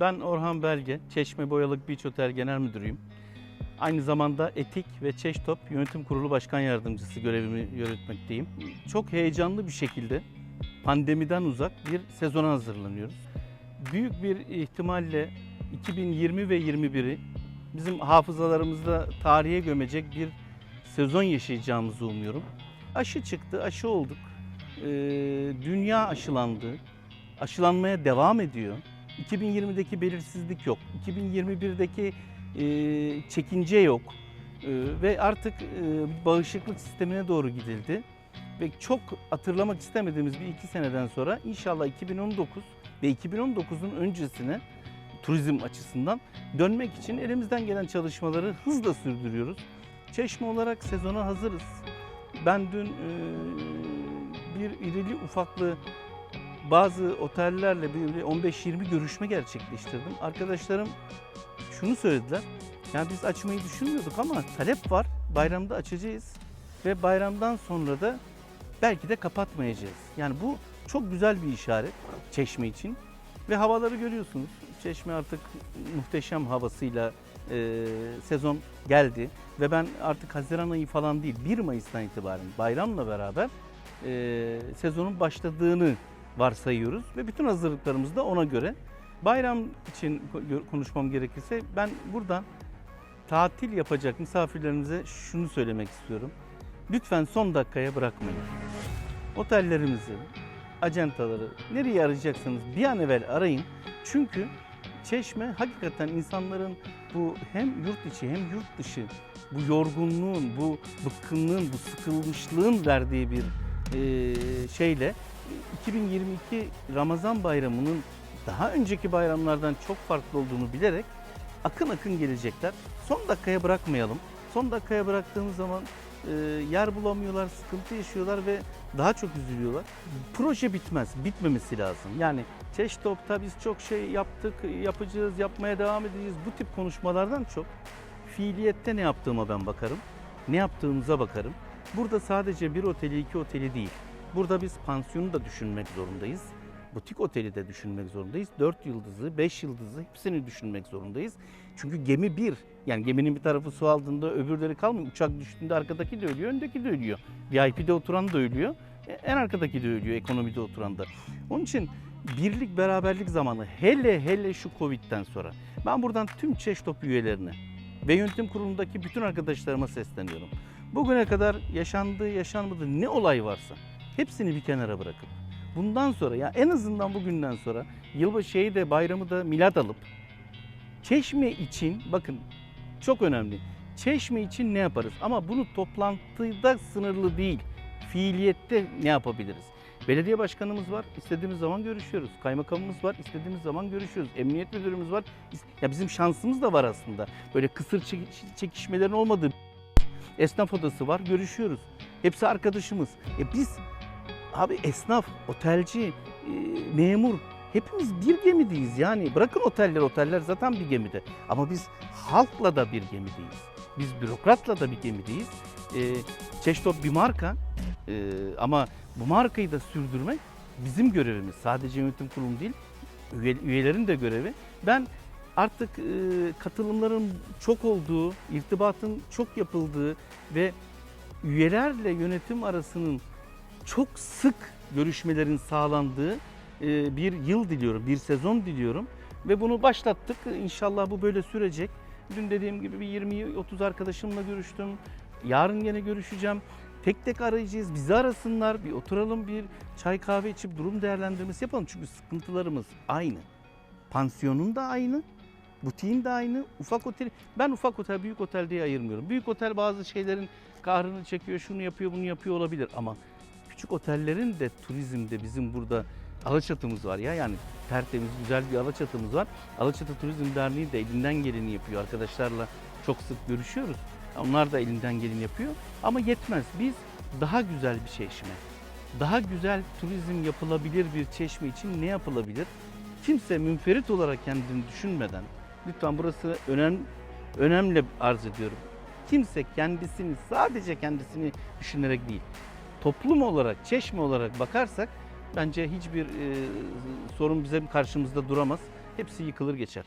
Ben Orhan Belge, Çeşme Boyalık Beach Otel Genel Müdürüyüm. Aynı zamanda Etik ve Çeştop Yönetim Kurulu Başkan Yardımcısı görevimi yürütmekteyim. Çok heyecanlı bir şekilde pandemiden uzak bir sezona hazırlanıyoruz. Büyük bir ihtimalle 2020 ve 21'i bizim hafızalarımızda tarihe gömecek bir sezon yaşayacağımızı umuyorum. Aşı çıktı, aşı olduk. Ee, dünya aşılandı. Aşılanmaya devam ediyor. 2020'deki belirsizlik yok. 2021'deki e, çekince yok. E, ve artık e, bağışıklık sistemine doğru gidildi. Ve çok hatırlamak istemediğimiz bir iki seneden sonra inşallah 2019 ve 2019'un öncesine turizm açısından dönmek için elimizden gelen çalışmaları hızla sürdürüyoruz. Çeşme olarak sezona hazırız. Ben dün e, bir irili ufaklı bazı otellerle bir 15-20 görüşme gerçekleştirdim. Arkadaşlarım şunu söylediler. Yani biz açmayı düşünmüyorduk ama talep var. Bayramda açacağız ve bayramdan sonra da belki de kapatmayacağız. Yani bu çok güzel bir işaret Çeşme için. Ve havaları görüyorsunuz. Çeşme artık muhteşem havasıyla e, sezon geldi. Ve ben artık Haziran ayı falan değil 1 Mayıs'tan itibaren bayramla beraber e, sezonun başladığını varsayıyoruz. Ve bütün hazırlıklarımız da ona göre. Bayram için ko- konuşmam gerekirse ben buradan tatil yapacak misafirlerimize şunu söylemek istiyorum. Lütfen son dakikaya bırakmayın. Otellerimizi, acentaları nereye arayacaksanız bir an evvel arayın. Çünkü Çeşme hakikaten insanların bu hem yurt içi hem yurt dışı bu yorgunluğun, bu bıkkınlığın, bu sıkılmışlığın verdiği bir şeyle 2022 Ramazan bayramının daha önceki bayramlardan çok farklı olduğunu bilerek akın akın gelecekler. Son dakikaya bırakmayalım. Son dakikaya bıraktığımız zaman e, yer bulamıyorlar, sıkıntı yaşıyorlar ve daha çok üzülüyorlar. Proje bitmez, bitmemesi lazım. Yani Çeştop'ta biz çok şey yaptık, yapacağız, yapmaya devam edeceğiz. Bu tip konuşmalardan çok fiiliyette ne yaptığıma ben bakarım. Ne yaptığımıza bakarım. Burada sadece bir oteli, iki oteli değil. Burada biz pansiyonu da düşünmek zorundayız. Butik oteli de düşünmek zorundayız. 4 yıldızı, 5 yıldızı hepsini düşünmek zorundayız. Çünkü gemi bir. Yani geminin bir tarafı su aldığında öbürleri kalmıyor. Uçak düştüğünde arkadaki de ölüyor, öndeki de ölüyor. VIP'de oturan da ölüyor. e, En arkadaki de ölüyor, ekonomide oturan da. Onun için birlik beraberlik zamanı hele hele şu Covid'den sonra. Ben buradan tüm Çeştop üyelerine ve yönetim kurulundaki bütün arkadaşlarıma sesleniyorum. Bugüne kadar yaşandığı yaşanmadığı ne olay varsa hepsini bir kenara bırakıp bundan sonra ya en azından bugünden sonra yılbaşı şeyi de bayramı da milad alıp Çeşme için bakın çok önemli. Çeşme için ne yaparız? Ama bunu toplantıda sınırlı değil. Fiiliyette ne yapabiliriz? Belediye başkanımız var. istediğimiz zaman görüşüyoruz. Kaymakamımız var. istediğimiz zaman görüşüyoruz. Emniyet müdürümüz var. Ya bizim şansımız da var aslında. Böyle kısır çek- çekişmelerin olmadığı esnaf odası var. Görüşüyoruz. Hepsi arkadaşımız. E biz abi esnaf, otelci, e, memur hepimiz bir gemideyiz yani. Bırakın oteller, oteller zaten bir gemide. Ama biz halkla da bir gemideyiz. Biz bürokratla da bir gemideyiz. E, Çeştop bir marka e, ama bu markayı da sürdürmek bizim görevimiz. Sadece yönetim kurulu değil, üye- üyelerin de görevi. Ben artık e, katılımların çok olduğu, irtibatın çok yapıldığı ve üyelerle yönetim arasının çok sık görüşmelerin sağlandığı e, bir yıl diliyorum, bir sezon diliyorum. Ve bunu başlattık. İnşallah bu böyle sürecek. Dün dediğim gibi bir 20-30 arkadaşımla görüştüm. Yarın yine görüşeceğim. Tek tek arayacağız. Bizi arasınlar. Bir oturalım bir çay kahve içip durum değerlendirmesi yapalım. Çünkü sıkıntılarımız aynı. Pansiyonun da aynı. Butiğin de aynı. Ufak otel. Ben ufak otel, büyük otel diye ayırmıyorum. Büyük otel bazı şeylerin kahrını çekiyor, şunu yapıyor, bunu yapıyor olabilir ama küçük otellerin de turizmde bizim burada Alaçatımız var ya yani tertemiz güzel bir Alaçatımız var. Alaçatı Turizm Derneği de elinden geleni yapıyor. Arkadaşlarla çok sık görüşüyoruz. Onlar da elinden geleni yapıyor. Ama yetmez. Biz daha güzel bir çeşme, daha güzel turizm yapılabilir bir çeşme için ne yapılabilir? Kimse münferit olarak kendini düşünmeden, lütfen burası önem, önemli arz ediyorum. Kimse kendisini, sadece kendisini düşünerek değil, toplum olarak, çeşme olarak bakarsak bence hiçbir e, sorun bizim karşımızda duramaz. hepsi yıkılır geçer.